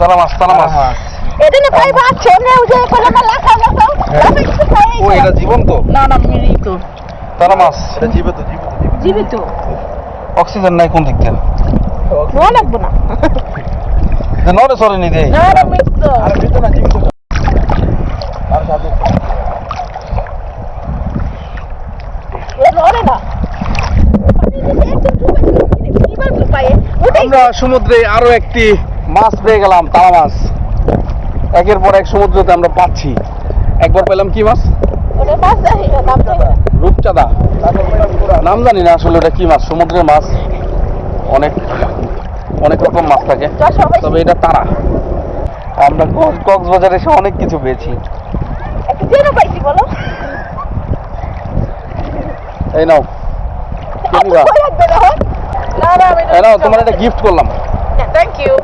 তারা মাছ তারা মাছ এটা না ভাই বাচ্চা নে উঠে করে না লাখা কিছু খাই ও এটা জীবন তো না না মৃত তারা মাছ এটা জীবিত জীবিত জীবিত। অক্সিজেন নাই কোন দিক থেকে মনে লাগবো না। যে নড়ে সরে নি দেয় না না মৃত আর মৃত না জীবিত। আর সাধু এ নরে না। আমরা সমুদ্রে আরও একটি মাছ পেয়ে গেলাম তারা মাছ। একের পর এক সমুদ্রতে আমরা পাচ্ছি। একবার পেলাম কি মাছ? রূপচাঁদা। নাম জানি না আসলে ওটা কি মাছ সমুদ্রের মাছ। অনেক অনেক রকম মাছ থাকে। তবে এটা তারা। আমরা কক্সবাজারে এসে অনেক কিছু পেয়েছি। এই নাও। নাও তোমার একটা গিফট করলাম। Thank you